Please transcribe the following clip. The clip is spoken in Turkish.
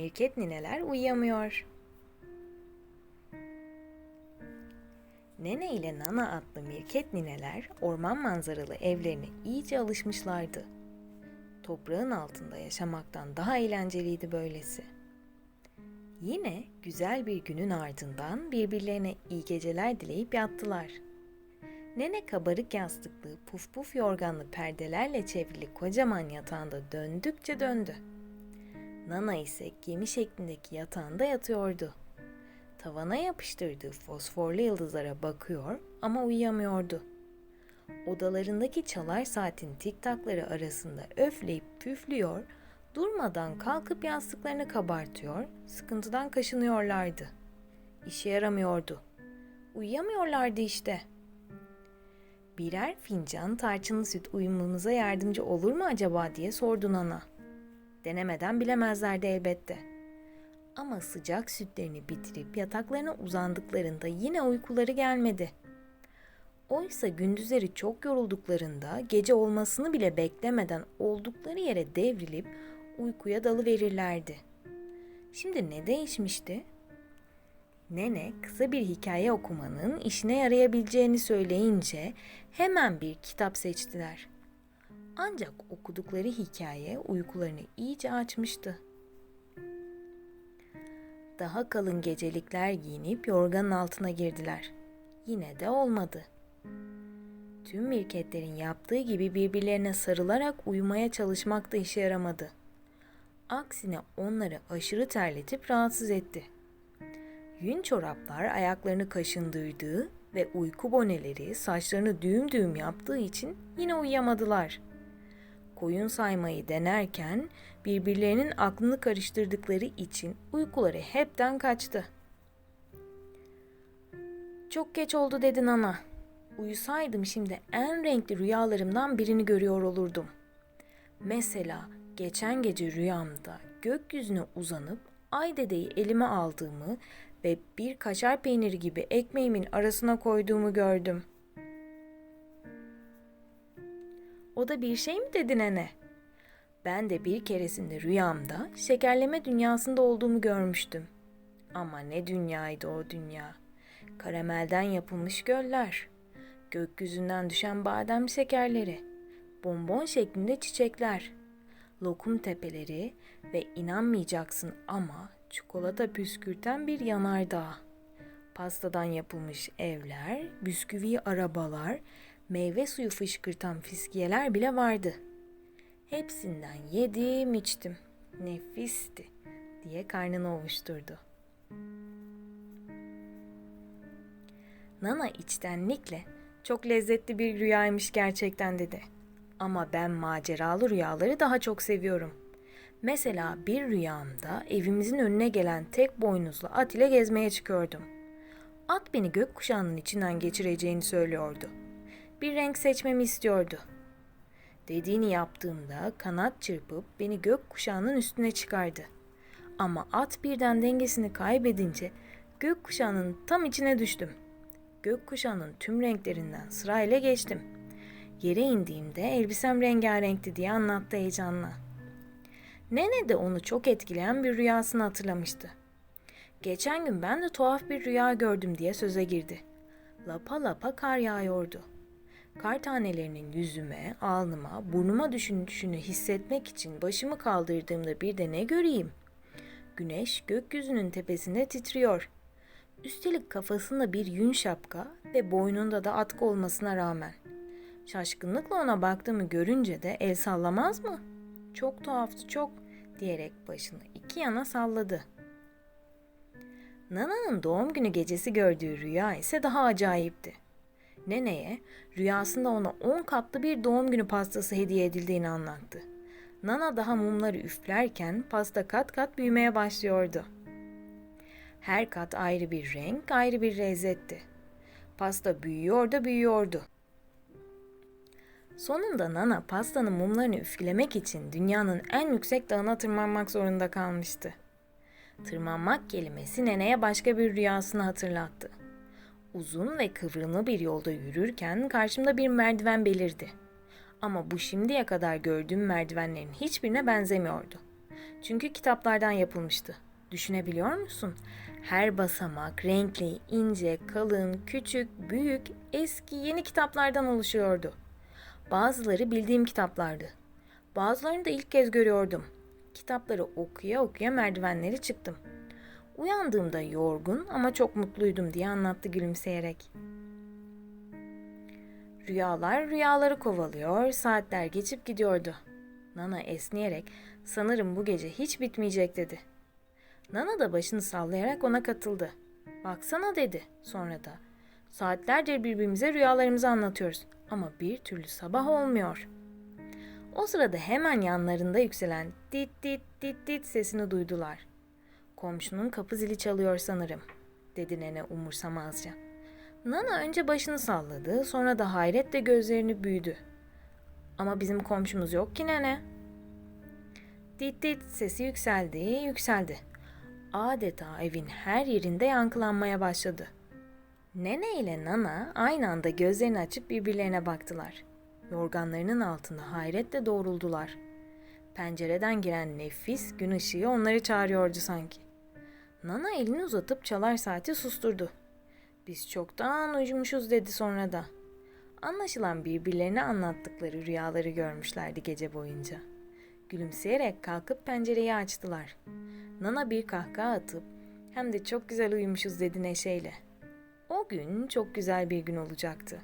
Mirket nineler uyuyamıyor. Nene ile Nana adlı mirket nineler orman manzaralı evlerine iyice alışmışlardı. Toprağın altında yaşamaktan daha eğlenceliydi böylesi. Yine güzel bir günün ardından birbirlerine iyi geceler dileyip yattılar. Nene kabarık yastıklı, puf puf yorganlı perdelerle çevrili kocaman yatağında döndükçe döndü. Nana ise gemi şeklindeki yatağında yatıyordu. Tavana yapıştırdığı fosforlu yıldızlara bakıyor ama uyuyamıyordu. Odalarındaki çalar saatin tiktakları arasında öfleyip püflüyor, durmadan kalkıp yastıklarını kabartıyor, sıkıntıdan kaşınıyorlardı. İşe yaramıyordu. Uyuyamıyorlardı işte. Birer fincan tarçınlı süt uyumamıza yardımcı olur mu acaba diye sordu Nana. Denemeden bilemezlerdi elbette. Ama sıcak sütlerini bitirip yataklarına uzandıklarında yine uykuları gelmedi. Oysa gündüzleri çok yorulduklarında gece olmasını bile beklemeden oldukları yere devrilip uykuya dalıverirlerdi. Şimdi ne değişmişti? Nene kısa bir hikaye okumanın işine yarayabileceğini söyleyince hemen bir kitap seçtiler. Ancak okudukları hikaye uykularını iyice açmıştı. Daha kalın gecelikler giyinip yorganın altına girdiler. Yine de olmadı. Tüm mirketlerin yaptığı gibi birbirlerine sarılarak uyumaya çalışmak da işe yaramadı. Aksine onları aşırı terletip rahatsız etti. Yün çoraplar ayaklarını kaşındırdığı ve uyku boneleri saçlarını düğüm düğüm yaptığı için yine uyuyamadılar. Koyun saymayı denerken birbirlerinin aklını karıştırdıkları için uykuları hepten kaçtı. Çok geç oldu dedi Nana. Uyusaydım şimdi en renkli rüyalarımdan birini görüyor olurdum. Mesela geçen gece rüyamda gökyüzüne uzanıp ay dedeyi elime aldığımı ve bir kaşar peyniri gibi ekmeğimin arasına koyduğumu gördüm. O da bir şey mi dedi nene? Ben de bir keresinde rüyamda şekerleme dünyasında olduğumu görmüştüm. Ama ne dünyaydı o dünya. Karamelden yapılmış göller, gökyüzünden düşen badem şekerleri, bonbon şeklinde çiçekler, lokum tepeleri ve inanmayacaksın ama çikolata püskürten bir yanardağ. Pastadan yapılmış evler, bisküvi arabalar, meyve suyu fışkırtan fiskiyeler bile vardı. Hepsinden yedim içtim. Nefisti diye karnını ovuşturdu. Nana içtenlikle çok lezzetli bir rüyaymış gerçekten dedi. Ama ben maceralı rüyaları daha çok seviyorum. Mesela bir rüyamda evimizin önüne gelen tek boynuzlu at ile gezmeye çıkıyordum. At beni gökkuşağının içinden geçireceğini söylüyordu. Bir renk seçmemi istiyordu. Dediğini yaptığımda kanat çırpıp beni gökkuşağının üstüne çıkardı. Ama at birden dengesini kaybedince gökkuşağının tam içine düştüm. Gökkuşağının tüm renklerinden sırayla geçtim. Yere indiğimde elbisem rengarenkti diye anlattı heyecanla. Nene de onu çok etkileyen bir rüyasını hatırlamıştı. Geçen gün ben de tuhaf bir rüya gördüm diye söze girdi. Lapa lapa kar yağıyordu. Kar tanelerinin yüzüme, alnıma, burnuma düşünüşünü hissetmek için başımı kaldırdığımda bir de ne göreyim? Güneş gökyüzünün tepesinde titriyor. Üstelik kafasında bir yün şapka ve boynunda da atkı olmasına rağmen. Şaşkınlıkla ona baktığımı görünce de el sallamaz mı? Çok tuhaftı çok diyerek başını iki yana salladı. Nana'nın doğum günü gecesi gördüğü rüya ise daha acayipti. Neneye rüyasında ona on katlı bir doğum günü pastası hediye edildiğini anlattı. Nana daha mumları üflerken pasta kat kat büyümeye başlıyordu. Her kat ayrı bir renk, ayrı bir lezzetti. Pasta büyüyor da büyüyordu. Sonunda Nana pastanın mumlarını üflemek için dünyanın en yüksek dağına tırmanmak zorunda kalmıştı. Tırmanmak kelimesi neneye başka bir rüyasını hatırlattı. Uzun ve kıvrımlı bir yolda yürürken karşımda bir merdiven belirdi. Ama bu şimdiye kadar gördüğüm merdivenlerin hiçbirine benzemiyordu. Çünkü kitaplardan yapılmıştı. Düşünebiliyor musun? Her basamak renkli, ince, kalın, küçük, büyük, eski, yeni kitaplardan oluşuyordu. Bazıları bildiğim kitaplardı. Bazılarını da ilk kez görüyordum. Kitapları okuya okuya merdivenleri çıktım. Uyandığımda yorgun ama çok mutluydum diye anlattı gülümseyerek. Rüyalar rüyaları kovalıyor, saatler geçip gidiyordu. Nana esneyerek sanırım bu gece hiç bitmeyecek dedi. Nana da başını sallayarak ona katıldı. Baksana dedi sonra da. Saatlerdir birbirimize rüyalarımızı anlatıyoruz ama bir türlü sabah olmuyor. O sırada hemen yanlarında yükselen dit dit dit dit sesini duydular. Komşunun kapı zili çalıyor sanırım, dedi nene umursamazca. Nana önce başını salladı, sonra da hayretle gözlerini büyüdü. Ama bizim komşumuz yok ki nene. Dit dit sesi yükseldi, yükseldi. Adeta evin her yerinde yankılanmaya başladı. Nene ile Nana aynı anda gözlerini açıp birbirlerine baktılar. Yorganlarının altında hayretle doğruldular. Pencereden giren nefis gün ışığı onları çağırıyordu sanki. Nana elini uzatıp çalar saati susturdu. Biz çoktan uyumuşuz dedi sonra da. Anlaşılan birbirlerine anlattıkları rüyaları görmüşlerdi gece boyunca. Gülümseyerek kalkıp pencereyi açtılar. Nana bir kahkaha atıp hem de çok güzel uyumuşuz dedi neşeyle. O gün çok güzel bir gün olacaktı.